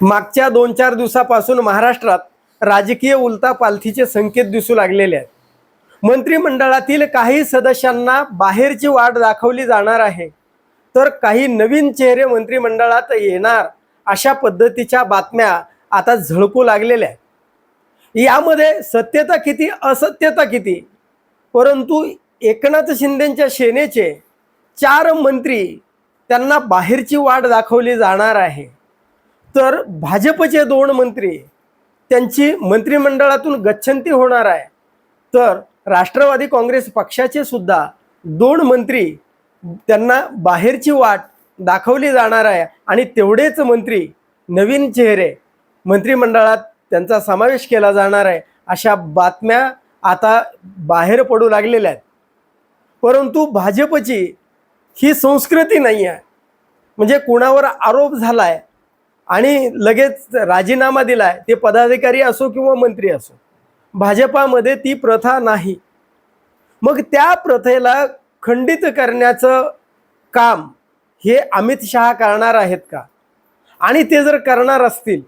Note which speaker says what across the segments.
Speaker 1: मागच्या दोन चार दिवसापासून महाराष्ट्रात राजकीय उलतापालथीचे संकेत दिसू लागलेले आहेत. मंत्रिमंडळातील काही सदस्यांना बाहेरची वाट दाखवली जाणार आहे. तर काही नवीन चेहरे मंत्रिमंडळात येणार अशा पद्धतीच्या बातम्या आता झळकू लागलेल्या आहेत. यामध्ये सत्यता किती असत्यता किती? परंतु एकनाथ शिंदेच्या सेनेचे चार मंत्री त्यांना बाहेरची वाट दाखवली जाणार आहे. तर भाजपचे दोन मंत्री त्यांची मंत्रिमंडळातून गच्छंती होणार आहे. तर राष्ट्रवादी काँग्रेस पक्षाचे सुद्धा दोन मंत्री त्यांना बाहेरची वाट दाखवली जाणार आहे आणि तेवढेच मंत्री नवीन चेहरे मंत्रिमंडळात त्यांचा समावेश केला जाणार आहे अशा बातम्या आता बाहेर पडू लागलेल्या आहेत. परंतु भाजपची ही संस्कृती नाही आहे. म्हणजे कुणावर आरोप झाला आहे आणि लगेच राजीनामा दिलाय ते पदाधिकारी असो किंवा मंत्री असो भाजपामध्ये ती प्रथा नाही. मग त्या प्रथेला खंडित करण्याचं काम हे अमित शहा करणार आहेत का? आणि ते जर करणार असतील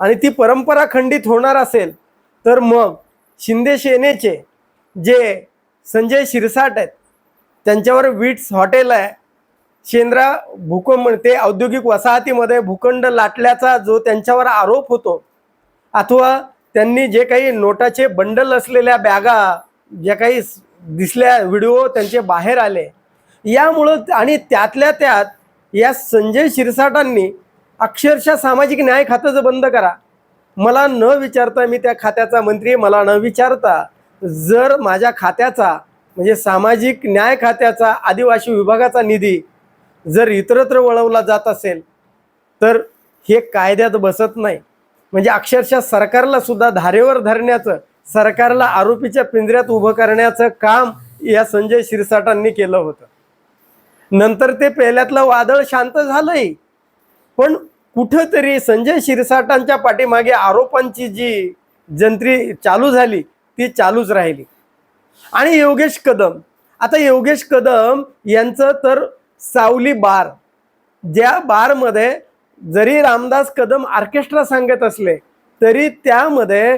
Speaker 1: आणि ती परंपरा खंडित होणार असेल तर मग शिंदे सेनेचे जे संजय शिरसाट आहेत त्यांच्यावर विट्स हॉटेल आहे शेंद्रा भूकंप ते औद्योगिक वसाहतीमध्ये भूखंड लाटल्याचा जो त्यांच्यावर आरोप होतो अथवा त्यांनी जे काही नोटाचे बंडल असलेल्या बॅगा ज्या काही दिसल्या व्हिडिओ त्यांचे बाहेर आले यामुळं आणि त्यातल्या त्यात या संजय शिरसाटांनी अक्षरशः सामाजिक न्याय खात्याचं बंद करा. मला न विचारता मी त्या खात्याचा मंत्री मला न विचारता जर माझ्या खात्याचा म्हणजे सामाजिक न्याय खात्याचा आदिवासी विभागाचा निधी जर इतरत्र वळवला जात असेल तर हे कायद्यात बसत नाही. म्हणजे अक्षरशः सरकारला सुद्धा धारेवर धरण्याचं सरकारला आरोपीच्या पिंजऱ्यात उभं करण्याचं काम या संजय शिरसाटांनी केलं होतं. नंतर ते पहिल्यातलं वादळ शांत झालंय पण कुठंतरी संजय शिरसाटांच्या पाठीमागे आरोपांची जी जंत्री चालू झाली ती चालूच राहिली. आणि योगेश कदम. आता योगेश कदम यांचं तर सावली बार. ज्या बारमध्ये जरी रामदास कदम ऑर्केस्ट्रा सांगत असले तरी त्यामध्ये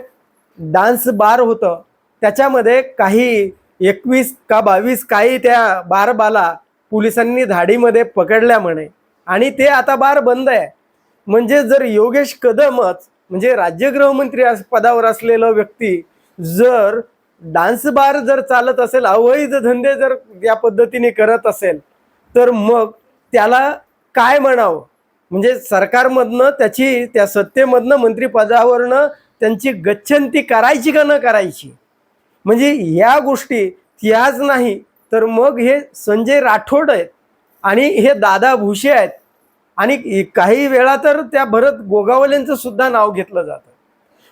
Speaker 1: डान्स बार होतं. त्याच्यामध्ये काही एकवीस का बावीस काही त्या बारबाला पोलिसांनी धाडीमध्ये पकडल्या म्हणे. आणि ते आता बार बंद आहे. म्हणजे जर योगेश कदमच म्हणजे राज्य गृहमंत्री अस- पदावर असलेलं व्यक्ती जर डान्स बार जर चालत असेल अवैध धंदे जर या पद्धतीने करत असेल तर मग त्याला काय म्हणावं? म्हणजे सरकारमधनं त्याची त्या सत्तेमधनं मंत्रिपदावरनं त्यांची गच्छंती करायची का न करायची? म्हणजे या गोष्टी त्याच नाही तर मग हे संजय राठोड आहेत आणि हे दादा भुसे आहेत. आणि काही वेळा तर त्या भरत गोगावलेंचं सुद्धा नाव घेतलं जातं.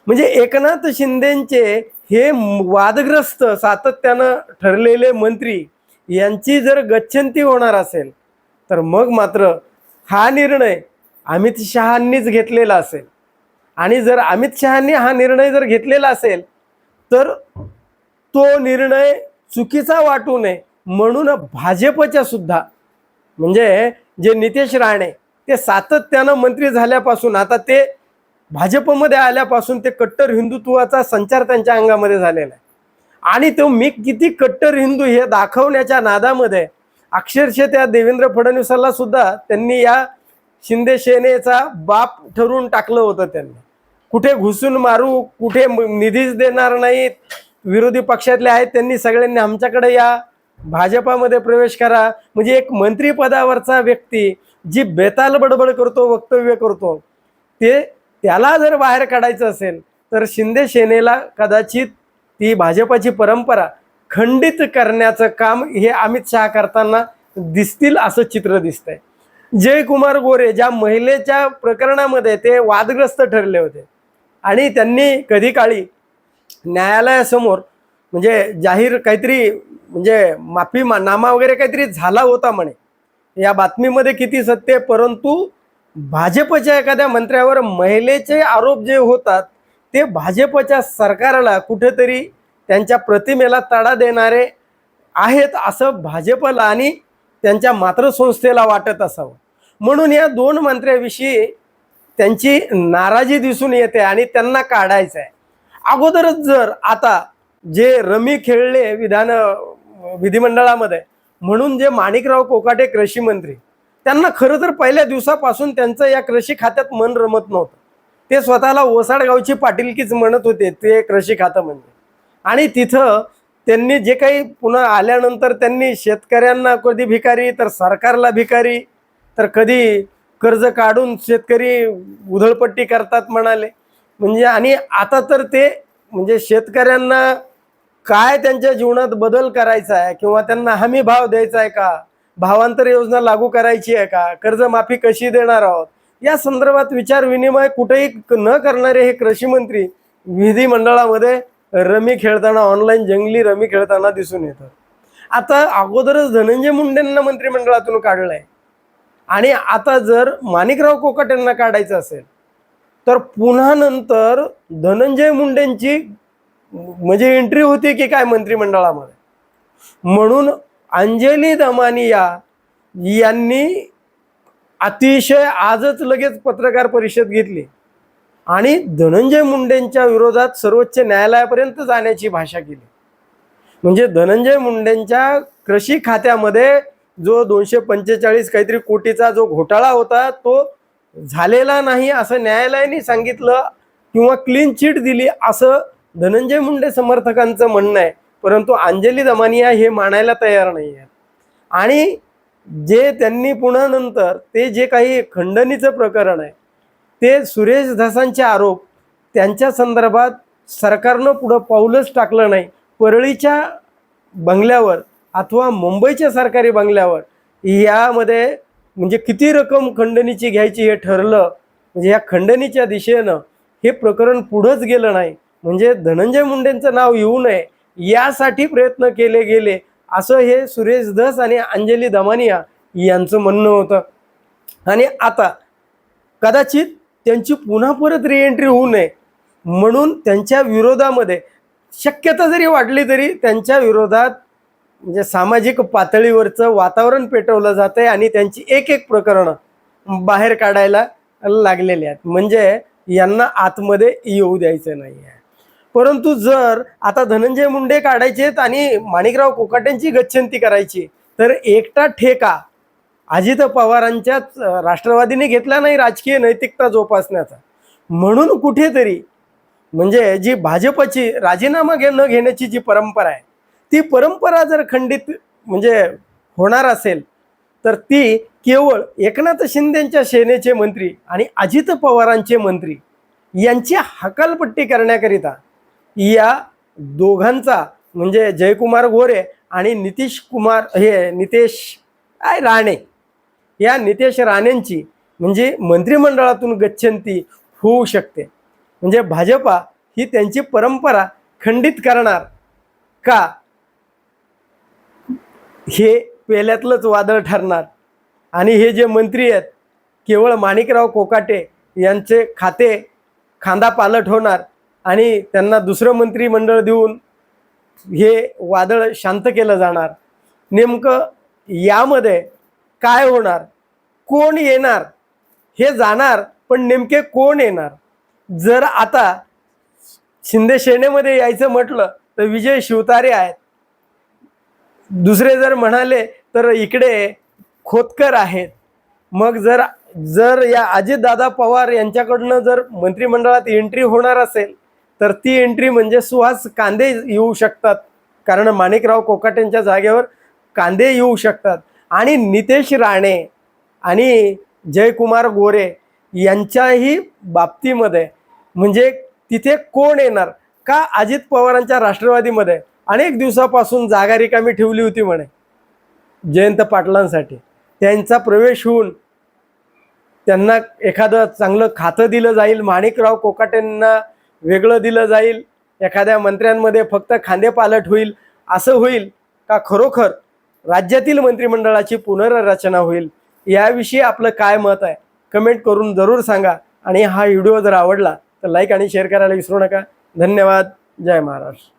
Speaker 1: म्हणजे एकनाथ शिंदेचे हे वादग्रस्त सातत्यानं ठरलेले मंत्री यांची जर गच्छंती होणार असेल तर मग मात्र हा निर्णय अमित शहांनीच घेतलेला असेल. आणि जर अमित शहांनी हा निर्णय जर घेतलेला असेल तर तो निर्णय चुकीचा वाटू नये म्हणून भाजपच्या सुद्धा म्हणजे जे नितेश राणे ते सातत्यानं मंत्री झाल्यापासून आता ते भाजपमध्ये आल्यापासून ते कट्टर हिंदुत्वाचा संचार त्यांच्या अंगामध्ये झालेला आहे. आणि तो मी किती कट्टर हिंदू हे दाखवण्याच्या नादामध्ये अक्षरशः त्या देवेंद्र फडणवीसाला सुद्धा त्यांनी या शिंदे सेनेचा बाप ठरवून टाकलं होतं त्यांनी. कुठे घुसून मारू कुठे निधीच देणार नाहीत विरोधी पक्षातले आहेत त्यांनी सगळ्यांनी आमच्याकडे या भाजपामध्ये प्रवेश करा. म्हणजे एक मंत्रीपदावरचा व्यक्ती जी बेताल बडबड करतो वक्तव्य करतो ते त्याला जर बाहेर काढायचं असेल तर शिंदे सेनेला कदाचित ती भाजपाची परंपरा खंडित करण्याचं काम हे अमित शहा करताना दिसतील असं चित्र दिसतंय. जयकुमार गोरे ज्या महिलेच्या प्रकरणामध्ये ते वादग्रस्त ठरले होते. आणि त्यांनी कधी काळी न्यायालयासमोर म्हणजे जाहीर काहीतरी म्हणजे माफी मा- नामा वगैरे काहीतरी झाला होता म्हणे. या बातमीमध्ये किती सत्य परंतु भाजपच्या एखाद्या मंत्र्यावर महिलेचे आरोप जे होतात ते भाजपच्या सरकारला कुठेतरी त्यांच्या प्रतिमेला तडा देणारे आहेत असं भाजपला आणि त्यांच्या मातृसंस्थेला वाटत असावं. म्हणून या दोन मंत्र्याविषयी त्यांची नाराजी दिसून येते आणि त्यांना काढायचं आहे अगोदरच जर आता जे रमी खेळले विधान विधिमंडळामध्ये म्हणून जे माणिकराव कोकाटे कृषी मंत्री त्यांना खरं तर पहिल्या दिवसापासून त्यांचं या कृषी खात्यात मन रमत नव्हतं. ते स्वतःला ओसाडगावची पाटीलकीच म्हणत होते ते कृषी खातं म्हणजे आणि तिथं त्यांनी जे काही पुन्हा आल्यानंतर त्यांनी शेतकऱ्यांना कधी भिकारी तर सरकारला भिकारी तर कधी कर्ज काढून शेतकरी उधळपट्टी करतात म्हणाले. म्हणजे आणि आता तर ते म्हणजे शेतकऱ्यांना काय त्यांच्या जीवनात बदल करायचा आहे किंवा त्यांना हमी भाव द्यायचा आहे का? भावांतर योजना लागू करायची आहे का? कर्जमाफी कशी देणार आहोत? या संदर्भात विचार विनिमय कुठेही न करणारे हे कृषी मंत्री विधिमंडळामध्ये रमी खेळताना ऑनलाईन जंगली रमी खेळताना दिसून येतात. आता अगोदरच धनंजय मुंडेंना मंत्रिमंडळातून काढलंय. आणि आता जर माणिकराव कोकाट यांना काढायचं असेल तर पुन्हा नंतर धनंजय मुंडेंची म्हणजे एंट्री होती की काय मंत्रिमंडळामध्ये? म्हणून अंजली दमानिया यांनी अतिशय आजच लगेच पत्रकार परिषद घेतली. आणि धनंजय मुंडेंच्या विरोधात सर्वोच्च न्यायालयापर्यंत जाण्याची भाषा केली. म्हणजे धनंजय मुंडेंच्या कृषी खात्यामध्ये जो दोनशे पंचेचाळीस काहीतरी कोटीचा जो घोटाळा होता तो झालेला नाही असं न्यायालयाने सांगितलं किंवा क्लीन चिट दिली असं धनंजय मुंडे समर्थकांचं म्हणणं आहे. परंतु अंजली दमानिया हे मानायला तयार नाही आहेत आणि जे त्यांनी पुन्हा नंतर ते जे काही खंडणीचं प्रकरण आहे ते सुरेश धसांचे आरोप त्यांच्या संदर्भात सरकारनं पुढं पाऊलच टाकलं नाही. परळीच्या बंगल्यावर अथवा मुंबईच्या सरकारी बंगल्यावर यामध्ये म्हणजे किती रक्कम खंडणीची घ्यायची हे ठरलं म्हणजे या खंडणीच्या दिशेनं हे प्रकरण पुढंच गेलं नाही. म्हणजे धनंजय मुंडेंचं नाव येऊ नये यासाठी प्रयत्न केले गेले. असं हे सुरेश धस आणि अंजली दमानिया यांचं म्हणणं होतं. आणि आता कदाचित त्यांची पुन्हा परत रिएंट्री होऊ नये म्हणून त्यांच्या विरोधामध्ये शक्यता जरी वाढली तरी त्यांच्या विरोधात म्हणजे सामाजिक पातळीवरचं वातावरण पेटवलं जात आहे आणि त्यांची एक एक प्रकरणं बाहेर काढायला लागलेली आहेत. म्हणजे यांना आतमध्ये येऊ द्यायचं नाही आहे परंतु जर आता धनंजय मुंडे काढायचेत आणि माणिकराव कोकाट्यांची गच्छंती करायची तर एकटा ठेका अजित पवारांच्याच राष्ट्रवादीने घेतला नाही राजकीय नैतिकता जोपासण्याचा. म्हणून कुठेतरी म्हणजे जी भाजपची राजीनामा घे न घेण्याची जी परंपरा आहे ती परंपरा जर खंडित म्हणजे होणार असेल तर ती केवळ एकनाथ शिंदेच्या सेनेचे मंत्री आणि अजित पवारांचे मंत्री यांची हकालपट्टी करण्याकरिता या दोघांचा म्हणजे जयकुमार गोरे आणि नितीश कुमार हे नितेश काय राणे? या नितेश राणेंची म्हणजे मंत्रिमंडळातून गच्छंती होऊ शकते. म्हणजे भाजपा ही त्यांची परंपरा खंडित करणार का? हे पेल्यातलंच वादळ ठरणार. आणि हे जे मंत्री आहेत केवळ माणिकराव कोकाटे यांचे खाते खांदा पालट होणार. आणि त्यांना दुसरं मंत्रिमंडळ देऊन हे वादळ शांत केलं जाणार. नेमकं यामध्ये काय होणार? कोण येणार? हे जाणार पण नेमके कोण येणार? जर आता शिंदे सेनेमध्ये यायचं म्हटलं तर विजय शिवतारे आहेत. दुसरे जर म्हणाले तर इकडे खोतकर आहेत. मग जर जर या अजितदादा पवार यांच्याकडनं जर मंत्रिमंडळात एंट्री होणार असेल तर ती एंट्री म्हणजे सुहास कांदे येऊ शकतात. कारण माणिकराव कोकाटेंच्या जागेवर कांदे येऊ शकतात. आणि नितेश राणे आणि जयकुमार गोरे यांच्याही बाबतीमध्ये म्हणजे तिथे कोण येणार? का अजित पवारांच्या राष्ट्रवादीमध्ये? अनेक दिवसापासून जागा रिकामी ठेवली होती म्हणे. जयंत पाटलांसाठी. त्यांचा प्रवेश होऊन त्यांना एखादं चांगलं खातं दिलं जाईल. माणिकराव कोकाटेंना वेगळं दिलं जाईल एखाद्या मंत्र्यांमध्ये फक्त खांदेपालट होईल असं होईल का खरोखर राज्यातील मंत्रिमंडळाची पुनर्रचना होईल? याविषयी आपलं काय मत आहे? कमेंट करून जरूर सांगा आणि हा व्हिडिओ जर आवडला तर लाईक आणि शेअर करायला विसरू नका. धन्यवाद. जय महाराष्ट्र.